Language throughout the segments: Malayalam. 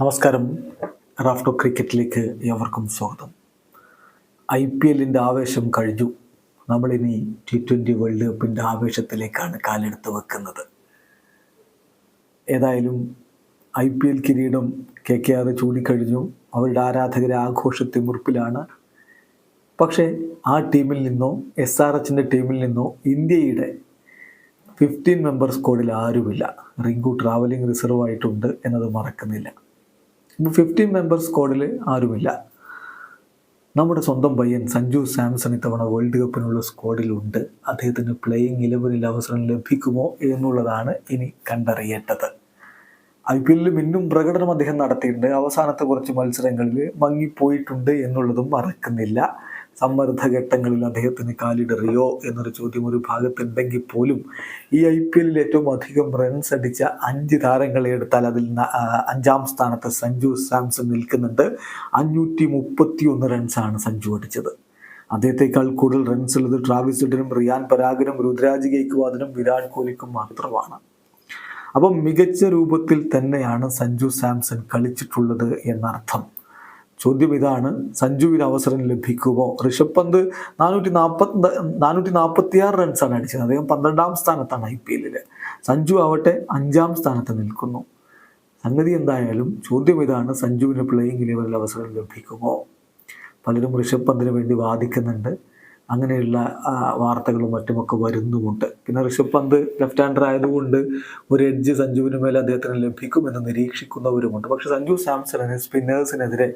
നമസ്കാരം. റാഫ്റ്റോ ക്രിക്കറ്റിലേക്ക് ഏവർക്കും സ്വാഗതം. ഐ പി എല്ലിന്റെ ആവേശം കഴിഞ്ഞു. നമ്മളിനി ടി ട്വന്റി വേൾഡ് കപ്പിന്റെ ആവേശത്തിലേക്കാണ് കാലെടുത്ത് വെക്കുന്നത്. ഏതായാലും ഐ പി എൽ കിരീടം കെ കെ ആർ ചൂടിക്കഴിഞ്ഞു അവരുടെ ആരാധകരെ ആഘോഷത്തെ മുറിപ്പിലാണ്. പക്ഷേ ആ ടീമിൽ നിന്നോ എസ് ആർ എച്ചിന്റെ ടീമിൽ നിന്നോ ഇന്ത്യയുടെ ഫിഫ്റ്റീൻ മെമ്പർ സ്ക്വാഡിൽ ആരുമില്ല. റിങ്കു ട്രാവലിംഗ് റിസർവ് ആയിട്ടുണ്ട് എന്നത് മറക്കുന്നില്ല. ഫിഫ്റ്റീൻ മെമ്പർ സ്ക്വാഡിൽ ആരുമില്ല. നമ്മുടെ സ്വന്തം പയ്യൻ സഞ്ജു സാംസൺ ഇത്തവണ വേൾഡ് കപ്പിനുള്ള സ്ക്വാഡിലുണ്ട് അദ്ദേഹത്തിന് പ്ലേയിങ് ഇലവനിൽ അവസരം ലഭിക്കുമോ എന്നുള്ളതാണ് ഇനി കണ്ടറിയേണ്ടത്. ഐ പി എല്ലിൽ ഇന്നും പ്രകടനം അദ്ദേഹം നടത്തിയിട്ടുണ്ട്. അവസാനത്തെ കുറച്ച് മത്സരങ്ങളിൽ മങ്ങിപ്പോയിട്ടുണ്ട് എന്നുള്ളതും മറക്കുന്നില്ല. സമ്മർദ്ദ ഘട്ടങ്ങളിൽ അദ്ദേഹത്തിന് കാലിടറിയോ എന്നൊരു ചോദ്യം ഒരു ഭാഗത്തുണ്ടെങ്കിൽ പോലും ഈ ഐ പി എല്ലിൽ ഏറ്റവും അധികം റൺസ് അടിച്ച അഞ്ച് താരങ്ങളെ എടുത്താൽ അതിൽ അഞ്ചാം സ്ഥാനത്ത് സഞ്ജു സാംസൺ നിൽക്കുന്നുണ്ട്. അഞ്ഞൂറ്റി മുപ്പത്തി ഒന്ന് റൺസാണ് സഞ്ജു അടിച്ചത്. അദ്ദേഹത്തെക്കാൾ കൂടുതൽ റൺസ് ഉള്ളത് ട്രാവിസ് ഹെഡിനും റിയാൻ പരാഗിനും രുദ്രാജ് ഗെയ്ക്വാദിനും വിരാട് കോഹ്ലിക്കും മാത്രമാണ്. അപ്പം മികച്ച രൂപത്തിൽ തന്നെയാണ് സഞ്ജു സാംസൺ കളിച്ചിട്ടുള്ളത് എന്നർത്ഥം. ചോദ്യം ഇതാണ്. സഞ്ജുവിന് അവസരം ലഭിക്കുമോ? ഋഷഭ് പന്ത് നാനൂറ്റി നാൽപ്പത്തി നാനൂറ്റി നാൽപ്പത്തി ആറ് റൺസാണ് അടിച്ചത്. അദ്ദേഹം പന്ത്രണ്ടാം സ്ഥാനത്താണ് ഐ പി എല്ലിൽ സഞ്ജു ആവട്ടെ അഞ്ചാം സ്ഥാനത്ത് നിൽക്കുന്നു. സംഗതി എന്തായാലും ചോദ്യം ഇതാണ്. സഞ്ജുവിന് പ്ലേയിങ് ലെവലിൽ അവസരം ലഭിക്കുമോ? പലരും ഋഷഭ് പന്തിന് വേണ്ടി വാദിക്കുന്നുണ്ട്. അങ്ങനെയുള്ള വാർത്തകളും മറ്റുമൊക്കെ വരുന്നുമുണ്ട്. പിന്നെ ഋഷഭ് പന്ത് ലെഫ്റ്റ് ഹാൻഡർ ആയതുകൊണ്ട് ഒരു എഡ്ജ് സഞ്ജുവിന് മേലെ അദ്ദേഹത്തിന് ലഭിക്കുമെന്ന് നിരീക്ഷിക്കുന്നവരുമുണ്ട്. പക്ഷേ സഞ്ജു സാംസണിന് സ്പിന്നേഴ്സിനെതിരെ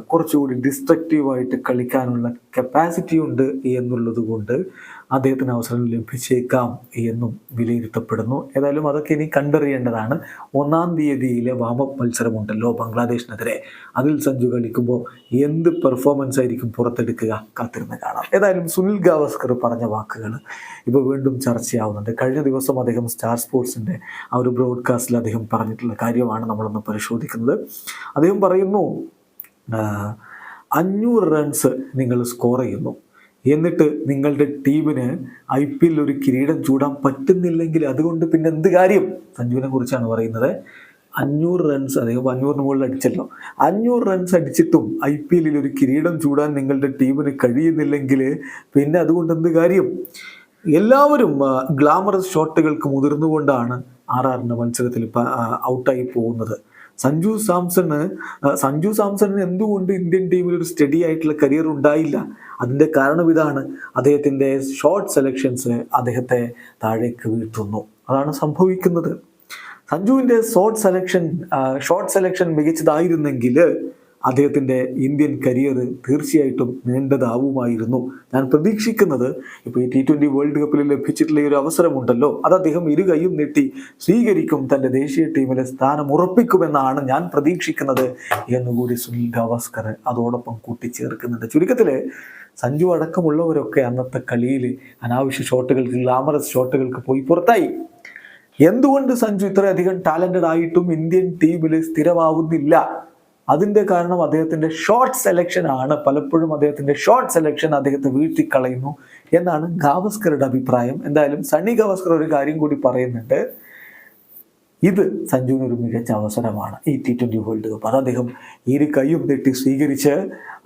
കുറച്ചുകൂടി ഡിസ്ട്രക്റ്റീവായിട്ട് കളിക്കാനുള്ള കപ്പാസിറ്റി ഉണ്ട് എന്നുള്ളത് കൊണ്ട് അദ്ദേഹത്തിന് അവസരം ലഭിച്ചേക്കാം എന്നും വിലയിരുത്തപ്പെടുന്നു. ഏതായാലും അതൊക്കെ ഇനി കണ്ടറിയേണ്ടതാണ്. ഒന്നാം തീയതിയിലെ വാമപ്പ് മത്സരമുണ്ടല്ലോ ബംഗ്ലാദേശിനെതിരെ. അതിൽ സഞ്ജു കളിക്കുമ്പോൾ എന്ത് പെർഫോമൻസ് ആയിരിക്കും പുറത്തെടുക്കുക? കാത്തിരുന്ന് കാണാം. ഏതായാലും സുനിൽ ഗാവസ്കർ പറഞ്ഞ വാക്കുകൾ ഇപ്പോൾ വീണ്ടും ചർച്ചയാവുന്നുണ്ട്. കഴിഞ്ഞ ദിവസം അദ്ദേഹം സ്റ്റാർ സ്പോർട്സിന്റെ ആ ഒരു ബ്രോഡ്കാസ്റ്റിൽ അദ്ദേഹം പറഞ്ഞിട്ടുള്ള കാര്യമാണ് നമ്മളൊന്ന് പരിശോധിക്കുന്നത്. അദ്ദേഹം പറയുന്നു അഞ്ഞൂറ് റൺസ് നിങ്ങൾ സ്കോർ ചെയ്യുന്നു. എന്നിട്ട് നിങ്ങളുടെ ടീമിന് ഐ പി എല്ലിൽ ഒരു കിരീടം ചൂടാൻ പറ്റുന്നില്ലെങ്കിൽ അതുകൊണ്ട് പിന്നെ എന്ത് കാര്യം? സഞ്ജുവിനെ കുറിച്ചാണ് പറയുന്നത്. അഞ്ഞൂറ് റൺസ് അദ്ദേഹം അഞ്ഞൂറിന് മുകളിൽ അടിച്ചല്ലോ. അഞ്ഞൂറ് റൺസ് അടിച്ചിട്ടും ഐ പി എല്ലിൽ ഒരു കിരീടം ചൂടാൻ നിങ്ങളുടെ ടീമിന് കഴിയുന്നില്ലെങ്കിൽ പിന്നെ അതുകൊണ്ട് എന്ത് കാര്യം? എല്ലാവരും ഗ്ലാമറസ് ഷോട്ടുകൾക്ക് മുതിർന്നുകൊണ്ടാണ് ആർ ആറിന്റെ മത്സരത്തിൽ ഔട്ടായി പോകുന്നത്. സഞ്ജു സാംസണ് സഞ്ജു സാംസണിന് എന്തുകൊണ്ട് ഇന്ത്യൻ ടീമിൽ ഒരു സ്റ്റഡി ആയിട്ടുള്ള കരിയർ ഉണ്ടായില്ല? അതിന്റെ കാരണം ഇതാണ്. അദ്ദേഹത്തിന്റെ ഷോർട്ട് സെലക്ഷൻസ് അദ്ദേഹത്തെ താഴേക്ക് വീഴ്ത്തുന്നു. അതാണ് സംഭവിക്കുന്നത്. സഞ്ജുവിന്റെ ഷോർട്ട് സെലക്ഷൻ ഷോർട്ട് സെലക്ഷൻ മികച്ചതായിരുന്നെങ്കിൽ അദ്ദേഹത്തിന്റെ ഇന്ത്യൻ കരിയർ തീർച്ചയായിട്ടും നീണ്ടതാവുമായിരുന്നു ഞാൻ പ്രതീക്ഷിക്കുന്നത് ഇപ്പോൾ ഈ ടി ട്വന്റി വേൾഡ് കപ്പിൽ ലഭിച്ചിട്ടുള്ള ഈ ഒരു അവസരമുണ്ടല്ലോ. അത് അദ്ദേഹം ഇരു കൈയും നീട്ടി സ്വീകരിക്കും തന്റെ ദേശീയ ടീമിലെ സ്ഥാനം ഉറപ്പിക്കുമെന്നാണ് ഞാൻ പ്രതീക്ഷിക്കുന്നത് എന്നുകൂടി സുനിൽ ഗവാസ്കർ അതോടൊപ്പം കൂട്ടിച്ചേർക്കുന്നുണ്ട്. ചുരുക്കത്തിൽ സഞ്ജു അടക്കമുള്ളവരൊക്കെ അന്നത്തെ കളിയിൽ അനാവശ്യ ഷോട്ടുകൾക്ക് ഗ്ലാമറസ് ഷോട്ടുകൾക്ക് പോയി പുറത്തായി. എന്തുകൊണ്ട് സഞ്ജു ഇത്രയധികം ടാലന്റഡ് ആയിട്ടും ഇന്ത്യൻ ടീമിൽ സ്ഥിരമാവുന്നില്ല? അതിന്റെ കാരണം അദ്ദേഹത്തിന്റെ ഷോർട്ട് സെലക്ഷൻ ആണ്. പലപ്പോഴും അദ്ദേഹത്തിന്റെ ഷോർട്ട് സെലക്ഷൻ അദ്ദേഹത്തെ വീഴ്ത്തിക്കളയുന്നു എന്നാണ് ഗാവസ്കറുടെ അഭിപ്രായം. എന്തായാലും സണ്ണി ഗാവസ്കർ ഒരു കാര്യം കൂടി പറയുന്നുണ്ട്. ഇത് സഞ്ജുവിന് ഒരു മികച്ച അവസരമാണ് ഈ ടി ട്വന്റി വേൾഡ് കപ്പ് അത് അദ്ദേഹം ഇരു കൈയും തെട്ടി സ്വീകരിച്ച്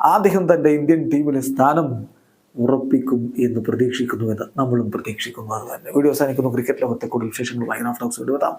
അദ്ദേഹം തന്റെ ഇന്ത്യൻ ടീമിലെ സ്ഥാനം ഉറപ്പിക്കും എന്ന് പ്രതീക്ഷിക്കുന്നുവെന്ന് നമ്മളും പ്രതീക്ഷിക്കുന്നു. അത് തന്നെ വീഡിയോ അവസാനിക്കുന്നു. ക്രിക്കറ്റ് ലോകത്തെ കൂടുതൽ വിശേഷങ്ങളുമായി നാഫ്റ്റോക്സ് വിടുവതാം